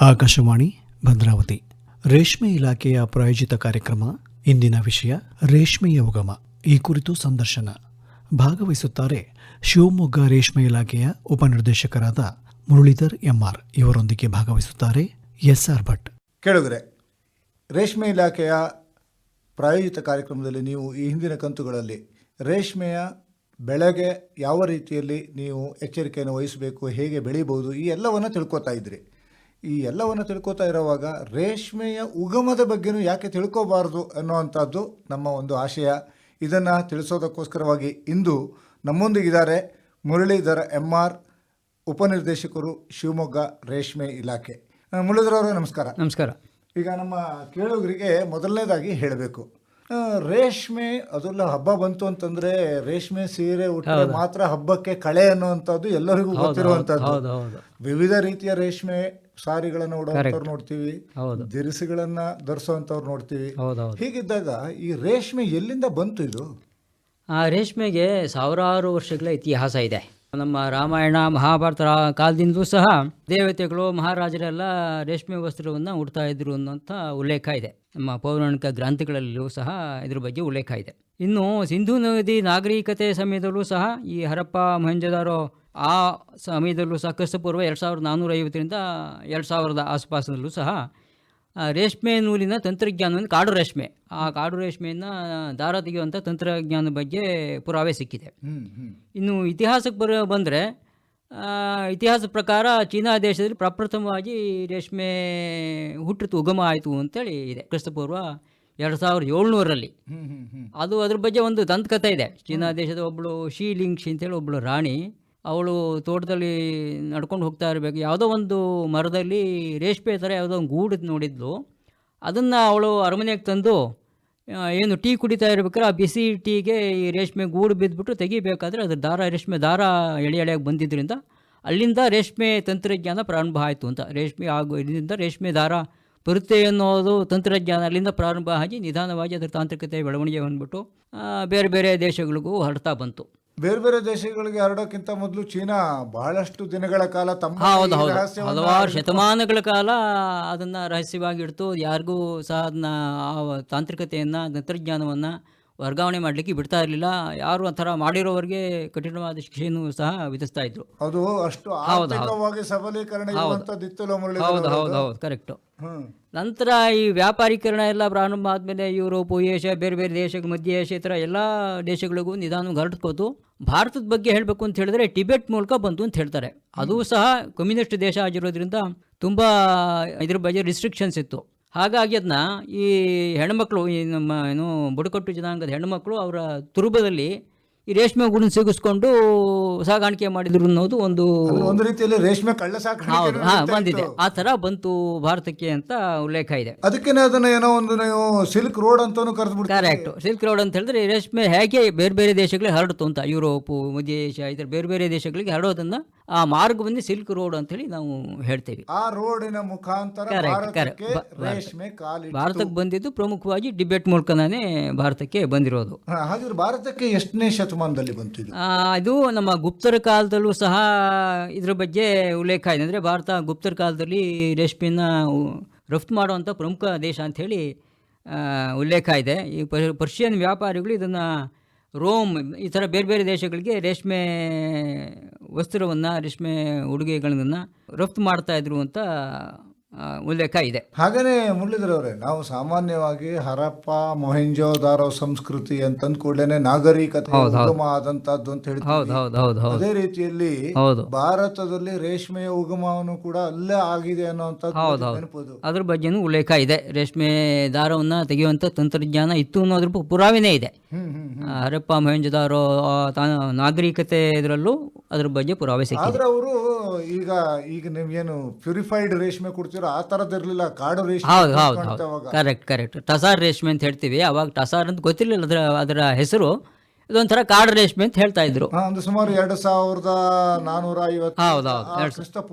ಆಕಾಶವಾಣಿ ಭದ್ರಾವತಿ. ರೇಷ್ಮೆ ಇಲಾಖೆಯ ಪ್ರಾಯೋಜಿತ ಕಾರ್ಯಕ್ರಮ, ಇಂದಿನ ವಿಷಯ ರೇಷ್ಮೆಯ ಉಗಮ. ಈ ಕುರಿತು ಸಂದರ್ಶನ. ಭಾಗವಹಿಸುತ್ತಾರೆ ಶಿವಮೊಗ್ಗ ರೇಷ್ಮೆ ಇಲಾಖೆಯ ಉಪನಿರ್ದೇಶಕರಾದ ಮುರಳೀಧರ್ ಎಂಆರ್. ಇವರೊಂದಿಗೆ ಭಾಗವಹಿಸುತ್ತಾರೆ ಎಸ್ಆರ್ ಭಟ್. ಕೇಳಿದರೆ ರೇಷ್ಮೆ ಇಲಾಖೆಯ ಪ್ರಾಯೋಜಿತ ಕಾರ್ಯಕ್ರಮದಲ್ಲಿ ನೀವು ಈ ಹಿಂದಿನ ಕಂತುಗಳಲ್ಲಿ ರೇಷ್ಮೆಯ ಬೆಳೆಗೆ ಯಾವ ರೀತಿಯಲ್ಲಿ ನೀವು ಎಚ್ಚರಿಕೆಯನ್ನು ವಹಿಸಬೇಕು, ಹೇಗೆ ಬೆಳೀಬಹುದು, ಈ ಎಲ್ಲವನ್ನು ತಿಳ್ಕೊತಾ ಇದ್ರಿ. ಈ ಎಲ್ಲವನ್ನು ತಿಳ್ಕೊತಾ ಇರುವಾಗ ರೇಷ್ಮೆಯ ಉಗಮದ ಬಗ್ಗೆನೂ ಯಾಕೆ ತಿಳ್ಕೋಬಾರ್ದು ಅನ್ನುವಂಥದ್ದು ನಮ್ಮ ಒಂದು ಆಶಯ. ಇದನ್ನು ತಿಳಿಸೋದಕ್ಕೋಸ್ಕರವಾಗಿ ಇಂದು ನಮ್ಮೊಂದಿಗಿದ್ದಾರೆ ಮುರಳೀಧರ ಎಂ ಆರ್ ಉಪನಿರ್ದೇಶಕರು ಶಿವಮೊಗ್ಗ ರೇಷ್ಮೆ ಇಲಾಖೆ. ಮುರಳೀಧರ ಮುರಳೀಧರ್ ಅವರೇ ನಮಸ್ಕಾರ. ನಮಸ್ಕಾರ. ಈಗ ನಮ್ಮ ಕೇಳುಗರಿಗೆ ಮೊದಲನೇದಾಗಿ ಹೇಳಬೇಕು. ರೇಷ್ಮೆ ಅದೆಲ್ಲ ಹಬ್ಬ ಬಂತು ಅಂತಂದ್ರೆ ರೇಷ್ಮೆ ಸೀರೆ ಉಟ್ಟರೆ ಮಾತ್ರ ಹಬ್ಬಕ್ಕೆ ಕಳೆ ಅನ್ನುವಂಥದ್ದು ಎಲ್ಲರಿಗೂ ಗೊತ್ತಿರುವಂಥದ್ದು. ವಿವಿಧ ರೀತಿಯ ರೇಷ್ಮೆ ಸಾರಿಗಳನ್ನು ಉಡುವಂಥವ್ರು ನೋಡ್ತೀವಿ. ದಿರಿಸುಗಳನ್ನ ಧರಿಸುವಂಥವ್ರು ನೋಡ್ತೀವಿ. ಹೀಗಿದ್ದಾಗ ಈ ರೇಷ್ಮೆ ಎಲ್ಲಿಂದ ಬಂತು ಇದು? ಆ ರೇಷ್ಮೆಗೆ ಸಾವಿರಾರು ವರ್ಷಗಳ ಇತಿಹಾಸ ಇದೆ. ನಮ್ಮ ರಾಮಾಯಣ ಮಹಾಭಾರತ ಕಾಲದಿಂದಲೂ ಸಹ ದೇವತೆಗಳು ಮಹಾರಾಜರೆಲ್ಲ ರೇಷ್ಮೆ ವಸ್ತ್ರವನ್ನು ಉಡ್ತಾ ಇದ್ರು ಅನ್ನೋಂಥ ಉಲ್ಲೇಖ ಇದೆ. ನಮ್ಮ ಪೌರಾಣಿಕ ಗ್ರಂಥಗಳಲ್ಲೂ ಸಹ ಇದ್ರ ಬಗ್ಗೆ ಉಲ್ಲೇಖ ಇದೆ. ಇನ್ನು ಸಿಂಧೂ ನದಿ ನಾಗರಿಕತೆ ಸಮಯದಲ್ಲೂ ಸಹ ಈ ಹರಪ್ಪ ಮೊಹಂಜದಾರೋ ಆ ಸಮಯದಲ್ಲೂ ಸಹ ಕ್ರಿಸ್ತಪೂರ್ವ ಎರಡು ಸಾವಿರದ ನಾನ್ನೂರ ಐವತ್ತರಿಂದ ಎರಡು ಸಾವಿರದ ಆಸುಪಾಸದಲ್ಲೂ ಸಹ ರೇಷ್ಮೆ ನೂಲಿನ ತಂತ್ರಜ್ಞಾನವನ್ನು ಕಾಡು ರೇಷ್ಮೆ ಆ ಕಾಡು ರೇಷ್ಮೆಯನ್ನು ದಾರ ತೆಗೆಯುವಂಥ ತಂತ್ರಜ್ಞಾನದ ಬಗ್ಗೆ ಪುರಾವೆ ಸಿಕ್ಕಿದೆ. ಇನ್ನು ಇತಿಹಾಸಕ್ಕೆ ಬರ ಬಂದರೆ ಇತಿಹಾಸದ ಪ್ರಕಾರ ಚೀನಾ ದೇಶದಲ್ಲಿ ಪ್ರಪ್ರಥಮವಾಗಿ ರೇಷ್ಮೆ ಹುಟ್ಟಿತು ಉಗಮ ಆಯಿತು ಅಂತೇಳಿ ಇದೆ ಕ್ರಿಸ್ತಪೂರ್ವ ಎರಡು ಸಾವಿರದ ಹ್ಮ್ ಅದು ಅದ್ರ ಬಗ್ಗೆ ಒಂದು ದಂತಕಥೆ ಇದೆ. ಚೀನಾ ದೇಶದ ಒಬ್ಬಳು ಶಿ ಲಿಂಗ್ಶಿ ಅಂತೇಳಿ ಒಬ್ಬಳು ರಾಣಿ ಅವಳು ತೋಟದಲ್ಲಿ ನಡ್ಕೊಂಡು ಹೋಗ್ತಾ ಇರಬೇಕು. ಯಾವುದೋ ಒಂದು ಮರದಲ್ಲಿ ರೇಷ್ಮೆ ಥರ ಯಾವುದೋ ಒಂದು ಗೂಡು ನೋಡಿದ್ಲು. ಅದನ್ನು ಅವಳು ಅರಮನೆಗೆ ತಂದು ಏನು ಟೀ ಕುಡಿತಾ ಇರ್ಬೇಕಾದ್ರೆ ಆ ಬಿಸಿ ಟೀಗೆ ಈ ರೇಷ್ಮೆ ಗೂಡು ಬಿದ್ದುಬಿಟ್ಟು ತೆಗಿಬೇಕಾದ್ರೆ ಅದ್ರ ದಾರ, ರೇಷ್ಮೆ ದಾರ ಎಳೆ ಎಳೆಯಾಗಿ ಬಂದಿದ್ದರಿಂದ ಅಲ್ಲಿಂದ ರೇಷ್ಮೆ ತಂತ್ರಜ್ಞಾನ ಪ್ರಾರಂಭ ಆಯಿತು ಅಂತ. ರೇಷ್ಮೆ ಆಗೋ ಇದರಿಂದ ರೇಷ್ಮೆ ದಾರ ಬರುತ್ತೆ ಅನ್ನೋದು ತಂತ್ರಜ್ಞಾನ ಅಲ್ಲಿಂದ ಪ್ರಾರಂಭ ಆಗಿ ನಿಧಾನವಾಗಿ ಅದರ ತಾಂತ್ರಿಕತೆ ಬೆಳವಣಿಗೆ ಬಂದ್ಬಿಟ್ಟು ಬೇರೆ ಬೇರೆ ದೇಶಗಳಿಗೂ ಹರಡ್ತಾ ಬಂತು. ಬೇರೆ ಬೇರೆ ದೇಶಗಳಿಗೆ ಹರಡೋಕ್ಕಿಂತ ಮೊದಲು ಚೀನಾ ಬಹಳಷ್ಟು ದಿನಗಳ ಕಾಲ ತಮ್ಮ ಹೌದು ಹೌದು. ರಹಸ್ಯವನ್ನ ಹಲವಾರು ಶತಮಾನಗಳ ಕಾಲ ಅದನ್ನು ರಹಸ್ಯವಾಗಿ ಇಡ್ತು. ಯಾರಿಗೂ ಸಹ ಅದನ್ನ ಆ ತಾಂತ್ರಿಕತೆಯನ್ನು ತಂತ್ರಜ್ಞಾನವನ್ನು ವರ್ಗಾವಣೆ ಮಾಡಲಿಕ್ಕೆ ಬಿಡ್ತಾ ಇರಲಿಲ್ಲ. ಯಾರು ಆ ಥರ ಮಾಡಿರೋವರಿಗೆ ಕಠಿಣವಾದ ಶಿಕ್ಷೆಯನ್ನು ಸಹ ವಿಧಿಸ್ತಾ ಇದ್ರು. ಅದು ಅಷ್ಟು ಸಬಲೀಕರಣ ಹೌದು. ಹೌದು ಹೌದು ಕರೆಕ್ಟು ನಂತರ ಈ ವ್ಯಾಪಾರೀಕರಣ ಎಲ್ಲ ಪ್ರಾರಂಭ ಆದಮೇಲೆ ಯುರೋಪ್ ಏಷ್ಯಾ ಬೇರೆ ಬೇರೆ ದೇಶಕ್ಕೆ ಮಧ್ಯ ಏಷ್ಯಾ ಈ ಥರ ಎಲ್ಲ ದೇಶಗಳಿಗೂ ನಿಧಾನ ಹರಡ್ಕೋತು ಭಾರತದ ಬಗ್ಗೆ ಹೇಳಬೇಕು ಅಂತ ಹೇಳಿದ್ರೆ ಟಿಬೆಟ್ ಮೂಲಕ ಬಂತು ಅಂತ ಹೇಳ್ತಾರೆ. ಅದು ಸಹ ಕಮ್ಯುನಿಸ್ಟ್ ದೇಶ ಆಗಿರೋದ್ರಿಂದ ತುಂಬ ಇದ್ರ ಬಗ್ಗೆ ರಿಸ್ಟ್ರಿಕ್ಷನ್ಸ್ ಇತ್ತು. ಹಾಗಾಗಿ ಅದನ್ನ ಈ ಹೆಣ್ಮಕ್ಳು ಈ ನಮ್ಮ ಏನು ಬುಡಕಟ್ಟು ಜನಾಂಗದ ಹೆಣ್ಮಕ್ಳು ಅವರ ತುರುಬದಲ್ಲಿ ಈ ರೇಷ್ಮೆ ಗೂಡನ್ನು ಸಿಗಿಸ್ಕೊಂಡು ಸಾಗಾಣಿಕೆ ಮಾಡಿದ್ರು ಅನ್ನೋದು ಒಂದು ಒಂದು ರೀತಿಯಲ್ಲಿ ರೇಷ್ಮೆ ಕಳ್ಳ ಹೌದು. ಹಾ ಬಂದಿದೆ. ಆ ತರ ಬಂತು ಭಾರತಕ್ಕೆ ಅಂತ ಉಲ್ಲೇಖ ಇದೆ. ಅದಕ್ಕೆ ಅದನ್ನ ಏನೋ ಒಂದು ನೀವು ಸಿಲ್ಕ್ ರೋಡ್ ಅಂತಾನು ಕರೆದು ಕರೆಕ್ಟ್. ಸಿಲ್ಕ್ ರೋಡ್ ಅಂತ ಹೇಳಿದ್ರೆ ರೇಷ್ಮೆ ಹೇಗೆ ಬೇರೆ ಬೇರೆ ದೇಶಗಳಿಗೆ ಹರಡ್ತು ಅಂತ ಯುರೋಪು ಮಧ್ಯ ಏಷ್ಯಾ ಈ ಥರ ಬೇರೆ ಬೇರೆ ದೇಶಗಳಿಗೆ ಹರಡೋದನ್ನ ಆ ಮಾರ್ಗವನ್ನೇ ಸಿಲ್ಕ್ ರೋಡ್ ಅಂತ ಹೇಳಿ ನಾವು ಹೇಳ್ತೇವೆ. ಆ ರೋಡಿನ ಮುಖಾಂತರ. ರೇಷ್ಮೆ ಭಾರತಕ್ಕೆ ಬಂದಿದ್ದು ಪ್ರಮುಖವಾಗಿ ಡಿಬೇಟ್ ಮೂಲಕನೇ ಭಾರತಕ್ಕೆ ಬಂದಿರೋದು. ಹಾಗಾದ್ರೆ ಭಾರತಕ್ಕೆ ಎಷ್ಟನೇ ಶತಮಾನದಲ್ಲಿ ಬಂತು ಇದು. ಇದು ನಮ್ಮ ಗುಪ್ತರ ಕಾಲದಲ್ಲೂ ಸಹ ಇದ್ರ ಬಗ್ಗೆ ಉಲ್ಲೇಖ ಇದೆ. ಅಂದರೆ ಭಾರತ ಗುಪ್ತರ ಕಾಲದಲ್ಲಿ ರೇಷ್ಮೆಯನ್ನು ರಫ್ತು ಮಾಡುವಂಥ ಪ್ರಮುಖ ದೇಶ ಅಂಥೇಳಿ ಉಲ್ಲೇಖ ಇದೆ. ಈ ಪರ್ಷಿಯನ್ ವ್ಯಾಪಾರಿಗಳು ಇದನ್ನು ರೋಮ್, ಈ ಥರ ಬೇರೆ ಬೇರೆ ದೇಶಗಳಿಗೆ ರೇಷ್ಮೆ ವಸ್ತ್ರವನ್ನು, ರೇಷ್ಮೆ ಉಡುಗೆಗಳನ್ನು ರಫ್ತು ಮಾಡ್ತಾಯಿದ್ರು ಅಂತ ಉಲ್ಲೇಖ ಇದೆ. ಹಾಗೇ ಮುರಳೀಧರವ್ರೆ ನಾವು ಸಾಮಾನ್ಯವಾಗಿ ಹರಪ್ಪ ಮೊಹೆಂಜೋದಾರೋ ಸಂಸ್ಕೃತಿ ಅಂತಂದ ಕೂಡಲೇ ನಾಗರಿಕತೆ ಉಗಮ ಆದಂತದ್ದು ಅಂತ ಹೇಳಿ ಅದೇ ರೀತಿಯಲ್ಲಿ ಹೌದು. ಭಾರತದಲ್ಲಿ ರೇಷ್ಮೆಯ ಉಗಮವನ್ನು ಕೂಡ ಅಲ್ಲೇ ಆಗಿದೆ ಅನ್ನೋದು. ನೆನಪದು ಅದ್ರ ಬಗ್ಗೆನೂ ಉಲ್ಲೇಖ ಇದೆ. ರೇಷ್ಮೆ ದಾರವನ್ನ ತೆಗೆಯುವಂತ ತಂತ್ರಜ್ಞಾನ ಇತ್ತು ಅನ್ನೋದ್ರ ಪುರಾವನೆ ಇದೆ. ಹರಪ್ಪ ಮೊಹೆಂಜೋದಾರೋ ನಾಗರಿಕತೆ ಇದರಲ್ಲೂ ಅದ್ರ ಬಗ್ಗೆ ಪುರಾವೆ ಸಿಕ್ಕಿದೆ. ಆದ್ರೆ ಅವರು ಈಗ ಈಗ ನೀವೇನು ಪ್ಯೂರಿಫೈಡ್ ರೇಷ್ಮೆ ಕೊಡ್ತೀರೋ ಆ ತರದಿರ್ಲಿಲ್ಲ ಕಾಡು ರೇಷ್ಮೆ ಹೌದು ಹೌದು ಹೌದು. ಕರೆಕ್ಟ್ ಕರೆಕ್ಟ್ ಟಸಾರ್ ರೇಷ್ಮೆ ಅಂತ ಹೇಳ್ತೀವಿ. ಅವಾಗ ಟಸಾರ್ ಅಂತ ಗೊತ್ತಿರಲಿಲ್ಲ. ಅದರ ಅದರ ಹೆಸರು. ಇದೊಂಥರ ಕಾಡು ರೇಷ್ಮೆ ಅಂತ ಹೇಳ್ತಾ ಇದ್ರು. ಒಂದು ಸುಮಾರು ಎರಡು ಸಾವಿರದ ನಾನೂರ ಐವತ್ತು ಹೌದು ಹೌದು. ಆ,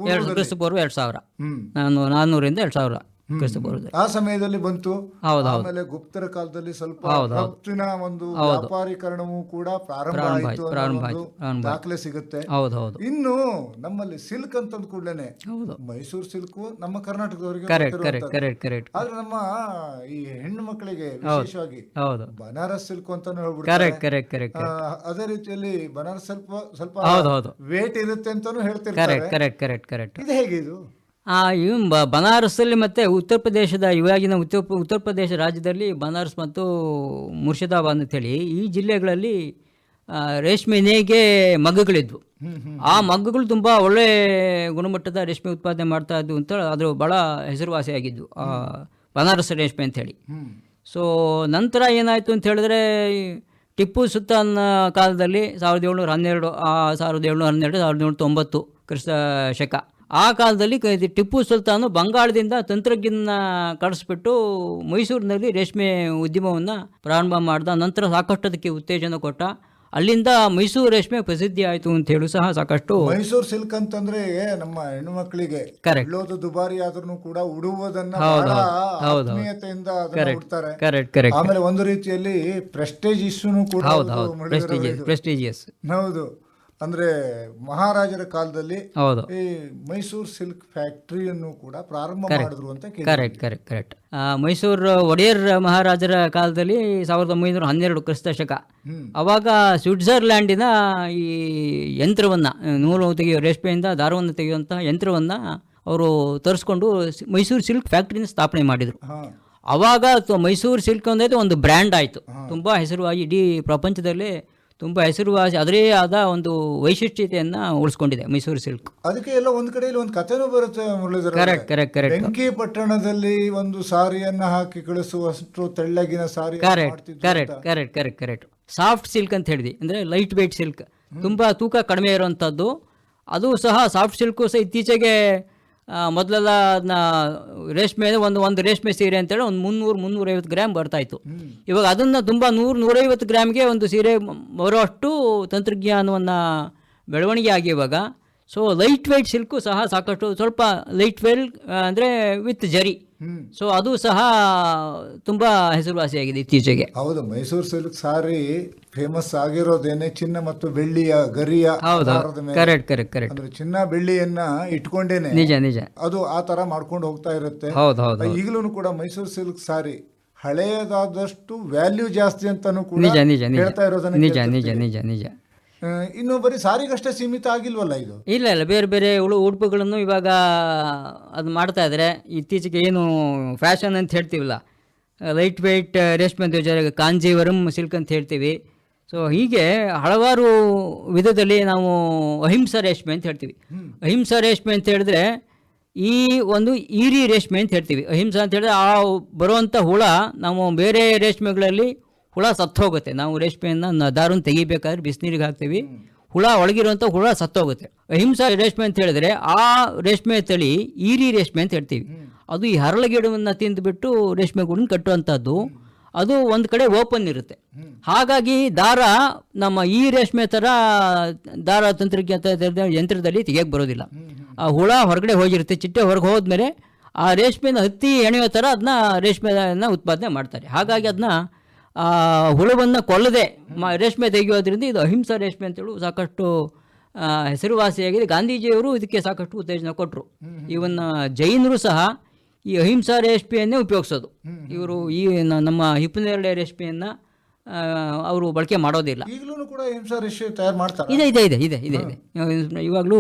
ಎರಡು ಕ್ರಿಸ್ತ ಪೂರ್ವ ಎರಡು ಸಾವಿರ. ಹ್ಮ್. ನಾನು ನಾನ್ನೂರಿಂದ ಎರಡು ಸಾವಿರ. ಕ್ರಿಸ್ತಪೂರ್ವದಲ್ಲಿ ಆ ಸಮಯದಲ್ಲಿ ಬಂತು. ಆಮೇಲೆ ಗುಪ್ತರ ಕಾಲದಲ್ಲಿ ಸ್ವಲ್ಪ. ರಫ್ತಿನ ಒಂದು ವ್ಯಾಪಾರೀಕರಣವೂ ಕೂಡ ಪ್ರಾರಂಭ ಆಯಿತು ದಾಖಲೆ ಸಿಗುತ್ತೆ. ಇನ್ನು ನಮ್ಮಲ್ಲಿ ಸಿಲ್ಕ್ ಅಂತಂದ ಕೂಡಲೇ ಹೌದು. ಮೈಸೂರು ಸಿಲ್ಕ್ ನಮ್ಮ ಕರ್ನಾಟಕದವರಿಗೆ ಕರೆಕ್ಟ್ ಕರೆಕ್ಟ್ ಕರೆಕ್ಟ್ ಕರೆಕ್ಟ್ ಆದ್ರೆ ನಮ್ಮ ಈ ಹೆಣ್ಣು ಮಕ್ಕಳಿಗೆ ವಿಶೇಷವಾಗಿ ಹೌದು. ಬನಾರಸ್ ಸಿಲ್ಕ್ ಅಂತ ಹೇಳ್ಬಿಡ್ತಾರೆ. ಕರೆಕ್ಟ್ ಕರೆಕ್ಟ್ ಕರೆಕ್ಟ್ ಆ, ಅದೇ ರೀತಿಯಲ್ಲಿ ಬನಾರಸ್ ಸ್ವಲ್ಪ ಸ್ವಲ್ಪ ವೇಟ್ ಇರುತ್ತೆ ಅಂತಾನು ಹೇಳ್ತಿರ್ತಾರೆ. ಕರೆಕ್ಟ್ ಕರೆಕ್ಟ್ ಕರೆಕ್ಟ್ ಕರೆಕ್ಟ್ ಇದು ಹೇಗಿದು ಆ ಇವ್ ಬನಾರಸ್ಸಲ್ಲಿ ಮತ್ತು ಉತ್ತರ ಪ್ರದೇಶದ ಇವಾಗಿನ ಉತ್ತರ ಉತ್ತರ ಪ್ರದೇಶ ರಾಜ್ಯದಲ್ಲಿ ಬನಾರಸ್ ಮತ್ತು ಮುರ್ಷಿದಾಬಾದ್ ಅಂತೇಳಿ ಈ ಜಿಲ್ಲೆಗಳಲ್ಲಿ ರೇಷ್ಮೆ ನೇಗೆ ಮಗ್ಗುಗಳಿದ್ವು. ಆ ಮಗ್ಗುಗಳು ತುಂಬ ಒಳ್ಳೆ ಗುಣಮಟ್ಟದ ರೇಷ್ಮೆ ಉತ್ಪಾದನೆ ಮಾಡ್ತಾ ಇದ್ವು ಅಂತ ಅದು ಭಾಳ ಹೆಸರುವಾಸಿಯಾಗಿದ್ವು ಆ ಬನಾರಸ್ ರೇಷ್ಮೆ ಅಂಥೇಳಿ ಸೊ ನಂತರ ಏನಾಯಿತು ಅಂತ ಹೇಳಿದ್ರೆ ಟಿಪ್ಪು ಸುಲ್ತಾನ್ ಕಾಲದಲ್ಲಿ ಸಾವಿರದ ಏಳ್ನೂರ ಹನ್ನೆರಡು ಆ ಸಾವಿರದ ಏಳ್ನೂರ ಹನ್ನೆರಡು ಸಾವಿರದ ಏಳ್ನೂರ ತೊಂಬತ್ತು ಕ್ರಿಸ್ತ ಶಕ. ಆ ಕಾಲದಲ್ಲಿ ಟಿಪ್ಪು ಸುಲ್ತಾನು ಬಂಗಾಳದಿಂದ ತಂತ್ರಜ್ಞಾನ ಕಳಿಸ್ಬಿಟ್ಟು ಮೈಸೂರಿನಲ್ಲಿ ರೇಷ್ಮೆ ಉದ್ಯಮವನ್ನು ಪ್ರಾರಂಭ ಮಾಡಿದ ನಂತರ ಸಾಕಷ್ಟು ಅದಕ್ಕೆ ಉತ್ತೇಜನ ಕೊಟ್ಟ. ಅಲ್ಲಿಂದ ಮೈಸೂರು ರೇಷ್ಮೆ ಪ್ರಸಿದ್ಧಿ ಆಯಿತು ಅಂತ ಹೇಳಿ ಸಹ ಸಾಕಷ್ಟು. ಮೈಸೂರು ಸಿಲ್ಕ್ ಅಂತಂದ್ರೆ ನಮ್ಮ ಹೆಣ್ಣು ಮಕ್ಕಳಿಗೆ. ಉಳ್ಳೋದು ದುಬಾರಿ ಆದ್ರೂ ಕೂಡ ಉಡುವುದನ್ನ. ಆತ್ಮೀಯತೆಯಿಂದ ಉಡ್ತಾರೆ. ಕರೆಕ್ಟ್ ಕರೆಕ್ಟ್ ಆಮೇಲೆ ಒಂದು ರೀತಿಯಲ್ಲಿ ಪ್ರೆಸ್ಟೇಜ್ ಇಶ್ಯೂನು ಕೂಡ ಹೌದು ಹೌದು ಮುಳುಗಿರೋ ಪ್ರೆಸ್ಟೀಜಿಯಸ್ ಪ್ರೆಸ್ಟೀಜಿಯಸ್ ಹೌದು. ಅಂದ್ರೆ ಮಹಾರಾಜರ ಕಾಲದಲ್ಲಿ ಹೌದು. ಈ ಮೈಸೂರು ಸಿಲ್ಕ್ ಫ್ಯಾಕ್ಟರಿಯನ್ನು ಕೂಡ ಪ್ರಾರಂಭ ಮಾಡಿದ್ರು ಅಂತ correct correct correct Mysuru Wodeyar ಮಹಾರಾಜರ ಕಾಲದಲ್ಲಿ ಸಾವಿರದ ಒಂಬೈನೂರ ಹನ್ನೆರಡು ಕ್ರಿಸ್ತ ಶಕ ಅವಾಗ ಸ್ವಿಟ್ಜರ್ಲ್ಯಾಂಡಿನ ಈ ಯಂತ್ರವನ್ನ ನೂಲು ತೆಗೆಯೋ ರೇಷ್ಮೆಯಿಂದ ದಾರವನ್ನು ತೆಗೆಯುವಂತಹ ಯಂತ್ರವನ್ನ ಅವರು ತರಿಸ್ಕೊಂಡು ಮೈಸೂರು ಸಿಲ್ಕ್ ಫ್ಯಾಕ್ಟ್ರಿನ ಸ್ಥಾಪನೆ ಮಾಡಿದರು. ಅವಾಗ ಮೈಸೂರು ಸಿಲ್ಕ್ ಅನ್ನೋದು ಒಂದು ಬ್ರ್ಯಾಂಡ್ ಆಯಿತು. ತುಂಬ ಹೆಸರುವಾಗಿ ಇಡೀ ಪ್ರಪಂಚದಲ್ಲೇ ತುಂಬ ಹೆಸರುವಾಸಿ ಅದರೇ ಆದ ಒಂದು ವೈಶಿಷ್ಟ್ಯತೆಯನ್ನು ಉಳಿಸ್ಕೊಂಡಿದೆ ಮೈಸೂರು ಸಿಲ್ಕ್. ಅದಕ್ಕೆ ಎಲ್ಲ ಒಂದ್ ಕಡೆಯಲ್ಲಿ ಒಂದು ಕಥೆನೂ ಬರುತ್ತೆ ಮುರಳೀಧರ ಕರೆಕ್ಟ್ ಕರೆಕ್ಟ್ ಕರೆಕ್ಟ್ ಬೆಂಕಿ ಪಟ್ಟಣದಲ್ಲಿ ಒಂದು ಸಾರಿಯನ್ನ ಹಾಕಿ ಕಳಿಸುವಷ್ಟು ತೆಳ್ಳಗಿನ sari correct correct correct correct correct soft silk ಅಂತ ಹೇಳಿದ್ವಿ. ಅಂದರೆ ಲೈಟ್ ವೆಯ್ಟ್ ಸಿಲ್ಕ್ ತುಂಬ ತೂಕ ಕಡಿಮೆ ಇರುವಂಥದ್ದು ಅದು ಸಹ ಸಾಫ್ಟ್ ಸಿಲ್ಕು ಸಹ ಇತ್ತೀಚೆಗೆ ಮೊದಲೆಲ್ಲ ಅದನ್ನ ರೇಷ್ಮೆ ಒಂದು ಒಂದು ರೇಷ್ಮೆ ಸೀರೆ ಅಂತೇಳಿ ಒಂದು ಮುನ್ನೂರು ಮುನ್ನೂರೈವತ್ತು ಗ್ರಾಮ್ ಬರ್ತಾಯಿತ್ತು ಇವಾಗ ಅದನ್ನು ತುಂಬ ನೂರು ನೂರೈವತ್ತು ಗ್ರಾಮ್ಗೆ ಒಂದು ಸೀರೆ ಬರೋಷ್ಟು ತಂತ್ರಜ್ಞಾನವನ್ನು ಬೆಳವಣಿಗೆ ಆಗಿ ಇವಾಗ ಸೊ ಲೈಟ್ ವೆಯ್ಟ್ ಸಿಲ್ಕು ಸಹ ಸಾಕಷ್ಟು ಸ್ವಲ್ಪ ಲೈಟ್ ವೆಲ್ ಅಂದರೆ ವಿತ್ ಜರಿ ಸೊ ಅದು ಸಹ ತುಂಬ ಹೆಸರುವಾಸಿಯಾಗಿದೆ ಇತ್ತೀಚೆಗೆ. ಹೌದು ಮೈಸೂರು ಸಿಲ್ಕ್ ಸಾರಿ ಫೇಮಸ್ ಆಗಿರೋದೇನೆ ಚಿನ್ನ ಮತ್ತು ಬೆಳ್ಳಿಯ ಗರಿಯ ಕರೆಕ್ಟ್ ಕರೆಕ್ಟ್ ಕರೆಕ್ಟ್ ಅಂದ್ರೆ ಚಿನ್ನ ಬೆಳ್ಳಿಯನ್ನ ಇಟ್ಕೊಂಡೇನೆ ನಿಜ ನಿಜ. ಅದು ಆ ತರ ಮಾಡ್ಕೊಂಡು ಹೋಗ್ತಾ ಇರುತ್ತೆ. ಹೌದು ಹೌದು ಈಗಲೂ ಕೂಡ ಮೈಸೂರು ಸಿಲ್ಕ್ ಸಾರಿ ಹಳೆಯದಾದಷ್ಟು ವ್ಯಾಲ್ಯೂ ಜಾಸ್ತಿ ಅಂತಾನು ಕೂಡ ನಿಜ ನಿಜ ನಿಜ. ಹೇಳ್ತಾ ಇರೋದನ್ನ ನಿಜ ನಿಜ ನಿಜ ನಿಜ. ಇನ್ನು ಬರೀ ಸಾರಿಗಷ್ಟೇ ಸೀಮಿತ ಆಗಿಲ್ವಲ್ಲ ಇದು? ಇಲ್ಲ ಇಲ್ಲ ಬೇರೆ ಬೇರೆ ಉಳು ಉಡುಪುಗಳನ್ನು ಇವಾಗ ಅದು ಮಾಡ್ತಾ ಇದ್ದಾರೆ ಇತ್ತೀಚೆಗೆ ಏನು ಫ್ಯಾಷನ್ ಅಂತ ಹೇಳ್ತೀವಲ್ಲ ಲೈಟ್ ವೆಯ್ಟ್ ರೇಷ್ಮೆ ಅಂತ ಯೋಜನೆ ಕಾಂಜೀವರಂ ಸಿಲ್ಕ್ ಅಂತ ಹೇಳ್ತೀವಿ. ಸೊ ಹೀಗೆ ಹಲವಾರು ವಿಧದಲ್ಲಿ ನಾವು ಅಹಿಂಸಾ ರೇಷ್ಮೆ ಅಂತ ಹೇಳ್ತೀವಿ. ಅಹಿಂಸಾ ರೇಷ್ಮೆ ಅಂತ ಹೇಳಿದ್ರೆ ಈ ಒಂದು ಈರಿ ರೇಷ್ಮೆ ಅಂತ ಹೇಳ್ತೀವಿ. ಅಹಿಂಸಾ ಅಂತ ಹೇಳಿದ್ರೆ ಆ ಬರುವಂಥ ಹುಳ ನಾವು ಬೇರೆ ರೇಷ್ಮೆಗಳಲ್ಲಿ ಹುಳ ಸತ್ತೋಗುತ್ತೆ. ನಾವು ರೇಷ್ಮೆಯನ್ನು ದಾರನ್ನು ತೆಗಿಬೇಕಾದ್ರೆ ಬಿಸಿನೀರಿಗೆ ಹಾಕ್ತೀವಿ. ಹುಳ ಒಳಗಿರುವಂಥ ಹುಳ ಸತ್ತೋಗುತ್ತೆ. ಅಹಿಂಸಾ ರೇಷ್ಮೆ ಅಂತ ಹೇಳಿದ್ರೆ ಆ ರೇಷ್ಮೆ ತಳಿ ಈರಿ ರೇಷ್ಮೆ ಅಂತ ಹೇಳ್ತೀವಿ. ಅದು ಈ ಹರಳಗಿಡವನ್ನು ತಿಂದುಬಿಟ್ಟು ರೇಷ್ಮೆ ಗೂಡನ್ನು ಕಟ್ಟುವಂಥದ್ದು ಅದು ಒಂದು ಕಡೆ ಓಪನ್ ಇರುತ್ತೆ. ಹಾಗಾಗಿ ದಾರ ನಮ್ಮ ಈ ರೇಷ್ಮೆ ಥರ ದಾರ ತಂತ್ರಜ್ಞಾನ ಯಂತ್ರದಲ್ಲಿ ತೆಗಿಯಕ್ಕೆ ಬರೋದಿಲ್ಲ. ಆ ಹುಳ ಹೊರಗಡೆ ಹೋಗಿರುತ್ತೆ. ಚಿಟ್ಟೆ ಹೊರಗೆ ಹೋದ್ಮೇಲೆ ಆ ರೇಷ್ಮೆನ ಹತ್ತಿ ಎಣೆಯೋ ಥರ ಅದನ್ನ ರೇಷ್ಮೆನ ಉತ್ಪಾದನೆ ಮಾಡ್ತಾರೆ. ಹಾಗಾಗಿ ಅದನ್ನ ಹುಳವನ್ನು ಕೊಲ್ಲದೆ ಮ ರೇಷ್ಮೆ ತೆಗೆಯೋದ್ರಿಂದ ಇದು ಅಹಿಂಸಾ ರೇಷ್ಮೆ ಅಂತೇಳಿ ಸಾಕಷ್ಟು ಹೆಸರುವಾಸಿಯಾಗಿದೆ. ಗಾಂಧೀಜಿಯವರು ಇದಕ್ಕೆ ಸಾಕಷ್ಟು ಉತ್ತೇಜನ ಕೊಟ್ಟರು ಇವನ್ನ ಜೈನರು ಸಹ ಈ ಅಹಿಂಸಾ ರೇಷ್ಮೆಯನ್ನೇ ಉಪಯೋಗಿಸೋದು. ಇವರು ಈ ನಮ್ಮ ಹಿಪ್ಪನೇರಳೆ ರೇಷ್ಮೆಯನ್ನು ಅವರು ಬಳಕೆ ಮಾಡೋದಿಲ್ಲ. ಈಗಲೂ ಕೂಡ ಅಹಿಂಸಾ ರೇಷ್ಮೆ ತಯಾರು ಮಾಡ್ತಾರೆ? ಇದೆ ಇದೆ ಇದೆ ಇದೆ ಇದೆ ಇದೆ. ಇವಾಗಲೂ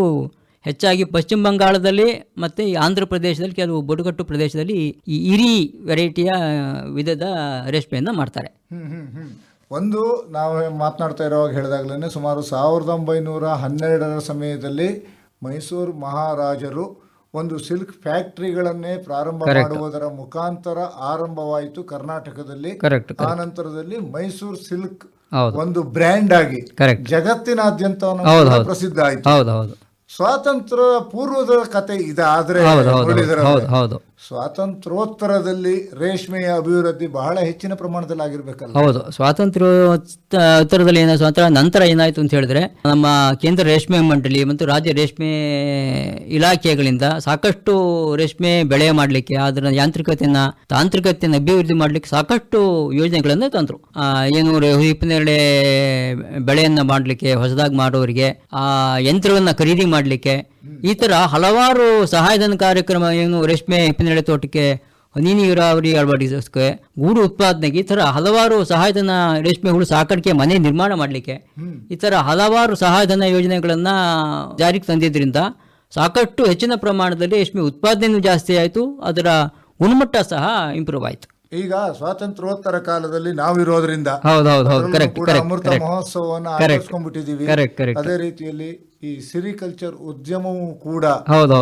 ಹೆಚ್ಚಾಗಿ ಪಶ್ಚಿಮ ಬಂಗಾಳದಲ್ಲಿ ಮತ್ತು ಈ ಆಂಧ್ರ ಪ್ರದೇಶದಲ್ಲಿ ಕೆಲವು ಬುಡಕಟ್ಟು ಪ್ರದೇಶದಲ್ಲಿ ಈ ಇರಿ ವೆರೈಟಿಯ ವಿಧದ ರೇಷ್ಮೆಯನ್ನು ಮಾಡ್ತಾರೆ. ಒಂದು ನಾವು ಮಾತನಾಡ್ತಾ ಇರೋವಾಗ ಹೇಳಿದಾಗಲೇ ಸುಮಾರು ಸಾವಿರದ ಒಂಬೈನೂರ ಹನ್ನೆರಡರ ಸಮಯದಲ್ಲಿ ಮೈಸೂರು ಮಹಾರಾಜರು ಒಂದು ಸಿಲ್ಕ್ ಫ್ಯಾಕ್ಟರಿಗಳನ್ನೇ ಪ್ರಾರಂಭ ಮಾಡುವುದರ ಮುಖಾಂತರ ಆರಂಭವಾಯಿತು ಕರ್ನಾಟಕದಲ್ಲಿ. ಆ ನಂತರದಲ್ಲಿ ಮೈಸೂರು ಸಿಲ್ಕ್ ಒಂದು ಬ್ರ್ಯಾಂಡ್ ಆಗಿ ಜಗತ್ತಿನಾದ್ಯಂತ. ಪ್ರಸಿದ್ಧ ಆಯಿತು. ಸ್ವಾತಂತ್ರ್ಯ ಪೂರ್ವದ ಕತೆ ಇದಾದ್ರೆ ಹೌದು ಸ್ವಾತಂತ್ರ್ಯೋತ್ತರದಲ್ಲಿ ರೇಷ್ಮೆಯ ಅಭಿವೃದ್ಧಿ ಬಹಳ ಹೆಚ್ಚಿನ ಪ್ರಮಾಣದಲ್ಲಿ ಆಗಿರ್ಬೇಕಲ್ಲ ಹೌದು. ಸ್ವಾತಂತ್ರ್ಯೋತ್ತರದಲ್ಲಿ ಏನ ಸ್ವಾತಂತ್ರ್ಯ, ನಂತರ ಏನಾಯ್ತು ಅಂತ ಹೇಳಿದ್ರೆ, ನಮ್ಮ ಕೇಂದ್ರ ರೇಷ್ಮೆ ಮಂಡಳಿ ಮತ್ತು ರಾಜ್ಯ ರೇಷ್ಮೆ ಇಲಾಖೆಗಳಿಂದ ಸಾಕಷ್ಟು ರೇಷ್ಮೆ ಬೆಳೆ ಮಾಡಲಿಕ್ಕೆ, ಅದರ ಯಾಂತ್ರಿಕತೆಯನ್ನ, ತಾಂತ್ರಿಕತೆಯನ್ನು ಅಭಿವೃದ್ಧಿ ಮಾಡಲಿಕ್ಕೆ ಸಾಕಷ್ಟು ಯೋಜನೆಗಳನ್ನು ತಂದರು. ಏನು ಬೆಳೆಯನ್ನು ಬೆಳೆಯನ್ನ ಮಾಡಲಿಕ್ಕೆ, ಹೊಸದಾಗಿ ಮಾಡೋರಿಗೆ, ಆ ಯಂತ್ರವನ್ನ ಖರೀದಿ ಮಾಡಲಿಕ್ಕೆ, ಈ ತರ ಹಲವಾರು ಸಹಾಯಧನ ಕಾರ್ಯಕ್ರಮ, ಏನು ರೇಷ್ಮೆ ಹಿಪ್ಪನೇರಳೆ ತೋಟಕ್ಕೆ ಹನಿ ನೀರಾವರಿ ಅಳವಡಿಸೋಕೆ ಗೂಡು ಉತ್ಪಾದನೆಗೆ ಈ ಥರ ಹಲವಾರು ಸಹಾಯಧನ ರೇಷ್ಮೆ ಹುಳು ಸಾಕಾಣಿಕೆ ಮನೆ ನಿರ್ಮಾಣ ಮಾಡಲಿಕ್ಕೆ ಈ ಥರ ಹಲವಾರು ಸಹಾಯಧನ ಯೋಜನೆಗಳನ್ನು ಜಾರಿಗೆ ತಂದಿದ್ದರಿಂದ ಸಾಕಷ್ಟು ಹೆಚ್ಚಿನ ಪ್ರಮಾಣದಲ್ಲಿ ರೇಷ್ಮೆ ಉತ್ಪಾದನೆಯೂ ಜಾಸ್ತಿ ಆಯಿತು ಅದರ ಗುಣಮಟ್ಟ ಸಹ ಇಂಪ್ರೂವ್ ಆಯಿತು. ಈಗ ಸ್ವಾತಂತ್ರ್ಯೋತ್ತರ ಕಾಲದಲ್ಲಿ ನಾವಿರೋದ್ರಿಂದ ಹೌದು ಹೌದು ಹೌದು ಕರೆಕ್ಟ್ ಕರೆಕ್ಟ್ ಅಮೃತ ಮಹೋತ್ಸವವನ್ನು ಅದೇ ರೀತಿಯಲ್ಲಿ ಈ ಸಿರಿಕಲ್ಚರ್ ಉದ್ಯಮವು ಕೂಡ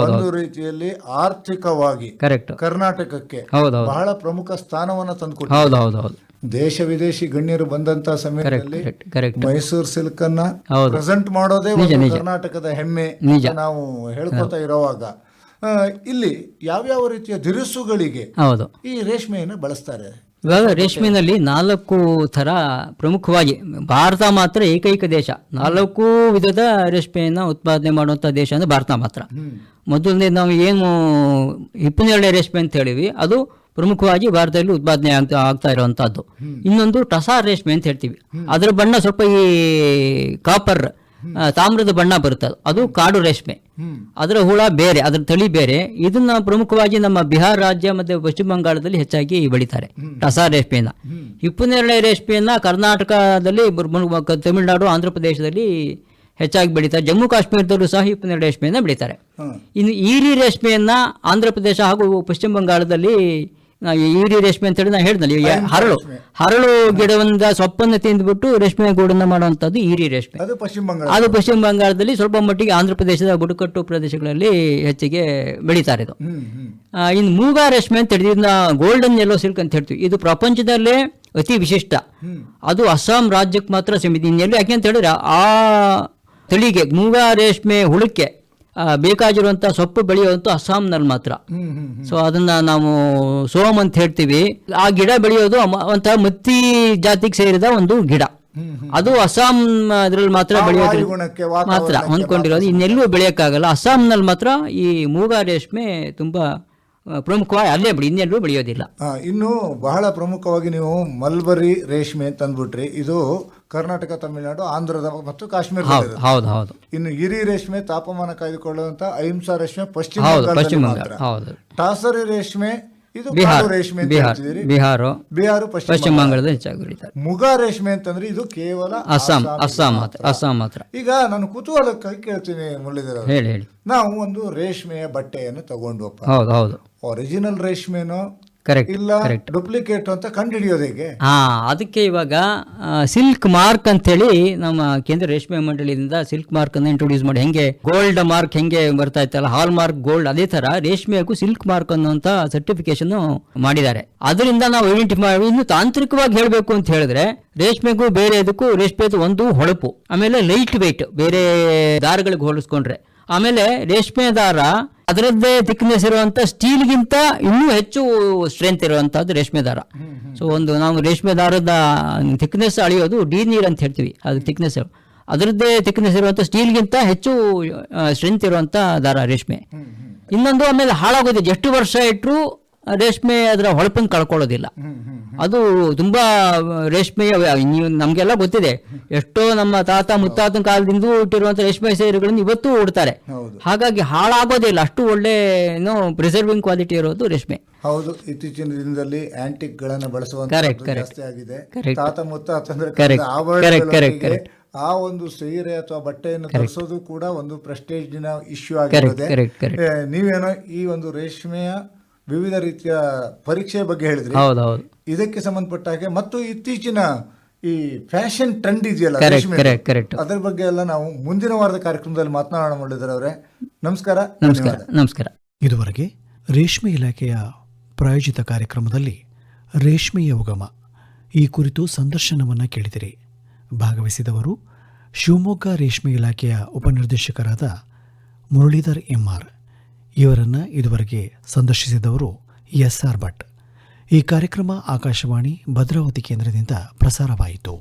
ಒಂದು ರೀತಿಯಲ್ಲಿ ಆರ್ಥಿಕವಾಗಿ ಕರ್ನಾಟಕಕ್ಕೆ ಬಹಳ ಪ್ರಮುಖ ಸ್ಥಾನವನ್ನ ತಂದುಕೊಟ್ಟು ದೇಶ ವಿದೇಶಿ ಗಣ್ಯರು ಬಂದಂತ ಸಮಯದಲ್ಲಿ ಮೈಸೂರು ಸಿಲ್ಕ್ ಅನ್ನ ಪ್ರೆಸೆಂಟ್ ಮಾಡೋದೇ ಕರ್ನಾಟಕದ ಹೆಮ್ಮೆ ನಾವು ಹೇಳ್ಕೊತಾ ಇರೋವಾಗ. ಇಲ್ಲಿ ಯಾವ್ಯಾವ ರೀತಿಯ ದಿರಿಸುಗಳಿಗೆ ಈ ರೇಷ್ಮೆಯನ್ನು ಬಳಸ್ತಾರೆ? ಇವಾಗ ರೇಷ್ಮೆನಲ್ಲಿ ನಾಲ್ಕು ಥರ ಪ್ರಮುಖವಾಗಿ ಭಾರತ ಮಾತ್ರ ಏಕೈಕ ದೇಶ. ನಾಲ್ಕು ವಿಧದ ರೇಷ್ಮೆಯನ್ನು ಉತ್ಪಾದನೆ ಮಾಡುವಂಥ ದೇಶ ಅಂದರೆ ಭಾರತ ಮಾತ್ರ. ಮೊದಲನೇ ನಾವು ಏನು ಹಿಪ್ಪನೇರಳೆ ರೇಷ್ಮೆ ಅಂತ ಹೇಳಿವಿ ಅದು ಪ್ರಮುಖವಾಗಿ ಭಾರತದಲ್ಲಿ ಉತ್ಪಾದನೆ ಆಗ್ತಾ ಆಗ್ತಾ ಇರುವಂಥದ್ದು ಇನ್ನೊಂದು ಟಸಾರ್ ರೇಷ್ಮೆ ಅಂತ ಹೇಳ್ತೀವಿ. ಅದರ ಬಣ್ಣ ಸ್ವಲ್ಪ ಈ ಕಾಪರ್ ತಾಮ್ರದ ಬಣ್ಣ ಬರುತ್ತೆ. ಅದು. ಕಾಡು ರೇಷ್ಮೆ. ಅದರ ಹುಳ ಬೇರೆ ಅದರ ತಳಿ ಬೇರೆ. ಇದನ್ನ ಪ್ರಮುಖವಾಗಿ ನಮ್ಮ ಬಿಹಾರ ರಾಜ್ಯ ಮತ್ತೆ ಪಶ್ಚಿಮ ಬಂಗಾಳದಲ್ಲಿ ಹೆಚ್ಚಾಗಿ ಬೆಳಿತಾರೆ ಟಸಾ ರೇಷ್ಮೆಯನ್ನ. ಹಿಪ್ಪುನೇರಳೆ ರೇಷ್ಮೆಯನ್ನ ಕರ್ನಾಟಕದಲ್ಲಿ ತಮಿಳುನಾಡು ಆಂಧ್ರ ಪ್ರದೇಶದಲ್ಲಿ ಹೆಚ್ಚಾಗಿ ಬೆಳೀತಾರೆ. ಜಮ್ಮು ಕಾಶ್ಮೀರದಲ್ಲೂ ಸಹ ಹಿಪ್ಪುನೇರಳೆ ರೇಷ್ಮೆಯನ್ನ ಬೆಳೀತಾರೆ. ಇನ್ನು ಈರಿ ರೇಷ್ಮೆಯನ್ನ ಆಂಧ್ರ ಪ್ರದೇಶ ಹಾಗೂ ಪಶ್ಚಿಮ ಬಂಗಾಳದಲ್ಲಿ ಈರಿ ರೇಷ್ಮೆ ಅಂತ ಹೇಳಿ ನಾನು ಹೇಳಿದ್ನಲ್ಲ ಹರಳು. ಹರಳು ಗಿಡವನ್ನ ಸೊಪ್ಪನ್ನು ತಿಂದ್ಬಿಟ್ಟು ರೇಷ್ಮೆ ಗೂಡನ್ನ ಮಾಡುವಂಥದ್ದು ಈರಿ ರೇಷ್ಮೆ. ಅದು ಪಶ್ಚಿಮ ಬಂಗಾಳ ಅದು ಪಶ್ಚಿಮ ಬಂಗಾಳದಲ್ಲಿ ಸ್ವಲ್ಪ ಮಟ್ಟಿಗೆ ಆಂಧ್ರ ಪ್ರದೇಶದ ಬುಡಕಟ್ಟು ಪ್ರದೇಶಗಳಲ್ಲಿ ಹೆಚ್ಚಿಗೆ ಬೆಳೀತಾರೆ ಇದು. ಇನ್ನು ಮೂಗಾ ರೇಷ್ಮೆ ಅಂತ ಹೇಳಿದ್ರಿಂದ ಇದನ್ನ ಗೋಲ್ಡನ್ ಯೆಲ್ಲೋ ಸಿಲ್ಕ್ ಅಂತ ಹೇಳ್ತೀವಿ. ಇದು ಪ್ರಪಂಚದಲ್ಲೇ ಅತಿ ವಿಶಿಷ್ಟ. ಅದು ಅಸ್ಸಾಂ ರಾಜ್ಯಕ್ಕೆ ಮಾತ್ರ ಸೀಮಿತ. ಇನ್ನೆಲ್ಲೂ ಯಾಕೆ ಅಂತ ಹೇಳಿದ್ರೆ ಆ ತಳಿಗೆ ಮೂಗಾ ರೇಷ್ಮೆ ಹುಳಕ್ಕೆ ಬೇಕಾಗಿರುವಂಥ ಸೊಪ್ಪು ಬೆಳೆಯುವಂಥ ಅಸ್ಸಾಂನಲ್ಲಿ ಮಾತ್ರ. ಸೊ ಅದನ್ನ ನಾವು ಸೋಮ್ ಅಂತ ಹೇಳ್ತೀವಿ. ಆ ಗಿಡ ಬೆಳೆಯೋದು ಅಂತ ಒಂಥರ ಮತ್ತಿ ಜಾತಿಗೆ ಸೇರಿದ ಒಂದು ಗಿಡ. ಅದು ಅಸ್ಸಾಂ ಅದ್ರಲ್ಲಿ ಮಾತ್ರ ಬೆಳೆಯೋದು ಮಾತ್ರ ಹೊಂದ್ಕೊಂಡಿರೋದು. ಇನ್ನೆಲ್ಲೂ ಬೆಳೆಯೋಕ್ಕಾಗಲ್ಲ. ಅಸ್ಸಾಂನಲ್ಲಿ ಮಾತ್ರ ಈ ಮೂಗಾ ರೇಷ್ಮೆ ತುಂಬಾ ಪ್ರಮುಖವಾಗಿ ಅಲ್ಲೇ ಬಿಡಿ ಇನ್ನೆಲ್ಲೂ ಬೆಳೆಯೋದಿಲ್ಲ. ಇನ್ನು ಬಹಳ ಪ್ರಮುಖವಾಗಿ ನೀವು ಮಲ್ಬರಿ ರೇಷ್ಮೆ ಅಂತ ಅಂದ್ಬಿಟ್ರಿ ಇದು ಕರ್ನಾಟಕ ತಮಿಳುನಾಡು ಆಂಧ್ರದ ಮತ್ತು ಕಾಶ್ಮೀರ ಹೌದು ಇನ್ನು ಹಿರಿ ರೇಷ್ಮೆ ತಾಪಮಾನ ಕಾಯ್ದುಕೊಳ್ಳುವಂತ ಅಹಿಂಸಾ ರೇಷ್ಮೆ ಪಶ್ಚಿಮ ಪಶ್ಚಿಮ ಟಾಸರಿ ರೇಷ್ಮೆ ಇದು ಬಿಹಾರ ರೇಷ್ಮೆ ಬಿಹಾರ ಬಿಹಾರ ಬಿಹಾರ ಪಶ್ಚಿಮ ಬಂಗಾಳದಲ್ಲಿ ಹೆಚ್ಚಾಗಿ ಬೆಳೀತಾರೆ. ಮುಗಾ ರೇಷ್ಮೆ ಅಂತಂದ್ರೆ ಇದು ಕೇವಲ ಅಸ್ಸಾಂ ಅಸ್ಸಾಂ ಮಾತ್ರ ಅಸ್ಸಾಂ ಮಾತ್ರ. ಈಗ ನಾನು ಕುತೂಹಲಕ್ಕಾಗಿ ಕೇಳ್ತೀನಿ ಮುರಳೀಧರ ಅವರೇ. ಹೇಳಿ ಹೇಳಿ. ನಾವು ಒಂದು ರೇಷ್ಮೆಯ ಬಟ್ಟೆಯನ್ನು ತಗೊಂಡ್ವಪ್ಪ ಹೌದು ಹೌದು. ಒರಿಜಿನಲ್ ರೇಷ್ಮೆನೋ ಕರೆಕ್ಟ್ ಇಲ್ಲ ಡೂಪ್ಲಿಕೇಟ್ ಅಂತ ಕಂಡುಹಿಡಿಯೋದು ಹೇಗೆ? ಹಾ ಅದಕ್ಕೆ ಇವಾಗ ಸಿಲ್ಕ್ ಮಾರ್ಕ್ ಅಂತೇಳಿ ನಮ್ಮ ಕೇಂದ್ರ ರೇಷ್ಮೆ ಮಂಡಳಿಯಿಂದ ಸಿಲ್ಕ್ ಮಾರ್ಕ್ ಅನ್ನ ಇಂಟ್ರೊಡ್ಯೂಸ್ ಮಾಡಿ. ಹೆಂಗೆ ಗೋಲ್ಡ್ ಮಾರ್ಕ್ ಹೆಂಗೆ ಬರ್ತಾ ಇತ್ತಲ್ಲ ಹಾಲ್ ಮಾರ್ಕ್ ಗೋಲ್ಡ್ ಅದೇ ತರ ರೇಷ್ಮೆಗೂ ಸಿಲ್ಕ್ ಮಾರ್ಕ್ ಅನ್ನುವಂತ ಸರ್ಟಿಫಿಕೇಶನ್ ಮಾಡಿದ್ದಾರೆ. ಅದರಿಂದ ನಾವು ಐಡೆಂಟಿಫೈ ಮಾಡಿ ಇನ್ನು ತಾಂತ್ರಿಕವಾಗಿ ಹೇಳಬೇಕು ಅಂತ ಹೇಳಿದ್ರೆ ರೇಷ್ಮೆಗೂ ಬೇರೆ ಇದಕ್ಕೂ ರೇಷ್ಮೆದು ಒಂದು ಹೊಳಪು. ಆಮೇಲೆ ಲೈಟ್ ವೆಯ್ಟ್ ಬೇರೆ ದಾರಗಳಿಗೆ ಹೋಲಿಸ್ಕೊಂಡ್ರೆ. ಆಮೇಲೆ ರೇಷ್ಮೆ ದಾರ ಅದರದ್ದೇ ಥಿಕ್ನೆಸ್ ಇರುವಂತ ಸ್ಟೀಲ್ಗಿಂತ ಇನ್ನೂ ಹೆಚ್ಚು ಸ್ಟ್ರೆಂತ್ ಇರುವಂಥದ್ದು ರೇಷ್ಮೆ ದಾರ. ಸೊ ಒಂದು ನಾವು ರೇಷ್ಮೆ ದಾರದ ಥಿಕ್ನೆಸ್ ಅಳಿಯೋದು ಡಿ ನೀರ್ ಅಂತ ಹೇಳ್ತೀವಿ. ಅದು ಥಿಕ್ನೆಸ್ ಅದರದ್ದೇ ಥಿಕ್ನೆಸ್ ಇರುವಂತ ಸ್ಟೀಲ್ಗಿಂತ ಹೆಚ್ಚು ಸ್ಟ್ರೆಂತ್ ಇರುವಂತ ದಾರ ರೇಷ್ಮೆ. ಇನ್ನೊಂದು ಆಮೇಲೆ ಹಾಳಾಗೋದಿಲ್ಲ. ಎಷ್ಟು ವರ್ಷ ಇಟ್ಟರು ರೇಷ್ಮೆ ಅದರ ಹೊಳಪನ್ನು ಕಳ್ಕೊಳ್ಳೋದಿಲ್ಲ. ಅದು ತುಂಬಾ ರೇಷ್ಮೆಯ ನೀವು ನಮಗೆಲ್ಲ ಗೊತ್ತಿದೆ. ಎಷ್ಟೋ ನಮ್ಮ ತಾತ ಮುತ್ತಾತನ ಕಾಲದಿಂದ ಇಟ್ಟಿರುವಂತ ರೇಷ್ಮೆ ಸೀರೆಗಳನ್ನು ಇವತ್ತು ಉಡ್ತಾರೆ. ಹೌದು. ಹಾಗಾಗಿ ಹಾಳಾಗೋದಿಲ್ಲ ಅಷ್ಟು ಒಳ್ಳೆ ಏನೋ ಪ್ರಿಸರ್ವಿಂಗ್ ಕ್ವಾಲಿಟಿ ಇರೋದು ರೇಷ್ಮೆ. ಹೌದು. ಇತ್ತೀಚಿನ ದಿನದಲ್ಲಿ ಆಂಟಿಕ್ ಗಳನ್ನ ಬಳಸುವಂತ. ಆ ಒಂದು ಸೀರೆ ಅಥವಾ ಬಟ್ಟೆಯನ್ನು ಧರಿಸೋದು ಕೂಡ ಒಂದು ಪ್ರೆಸ್ಟೇಜಿನ ಇಶ್ಯೂ ಆಗಿರುತ್ತೆ ನೀವೇನೋ ಈ ಒಂದು ರೇಷ್ಮೆಯ ವಿವಿಧ ರೀತಿಯ ಪರೀಕ್ಷೆ ಬಗ್ಗೆ ಹೇಳಿದ್ರಿ. ಹೌದು ಹೌದು. ಇದಕ್ಕೆ ಸಂಬಂಧಪಟ್ಟ ಹಾಗೆ. ಮತ್ತು ಇತ್ತೀಚಿನ ಈ ಫ್ಯಾಷನ್ ಟ್ರೆಂಡ್ ಇದೆಯಲ್ಲ. ಅದರ ಬಗ್ಗೆ ಎಲ್ಲ ನಾವು ಮುಂದಿನ ವಾರದ ಕಾರ್ಯಕ್ರಮದಲ್ಲಿ ಮಾತನಾಡೋಣ ಮಾಡಿದ್ರೆ ಅವರೇ. ನಮಸ್ಕಾರ ನಮಸ್ಕಾರ ನಮಸ್ಕಾರ. ಇದುವರೆಗೆ ರೇಷ್ಮೆ ಇಲಾಖೆಯ ಪ್ರಾಯೋಜಿತ ಕಾರ್ಯಕ್ರಮದಲ್ಲಿ ರೇಷ್ಮೆಯ ಉಗಮ. ಈ ಕುರಿತು ಸಂದರ್ಶನವನ್ನು ಕೇಳಿದಿರಿ. ಭಾಗವಹಿಸಿದವರು ಶಿವಮೊಗ್ಗ ರೇಷ್ಮೆ ಇಲಾಖೆಯ ಉಪನಿರ್ದೇಶಕರಾದ ಮುರಳೀಧರ್ ಎಂಆರ್ ಇವರನ್ನು ಇದುವರೆಗೆ ಸಂದರ್ಶಿಸಿದವರು ಎಸ್ ಆರ್ ಭಟ್. ಈ ಕಾರ್ಯಕ್ರಮ ಆಕಾಶವಾಣಿ ಭದ್ರಾವತಿ ಕೇಂದ್ರದಿಂದ ಪ್ರಸಾರವಾಯಿತು.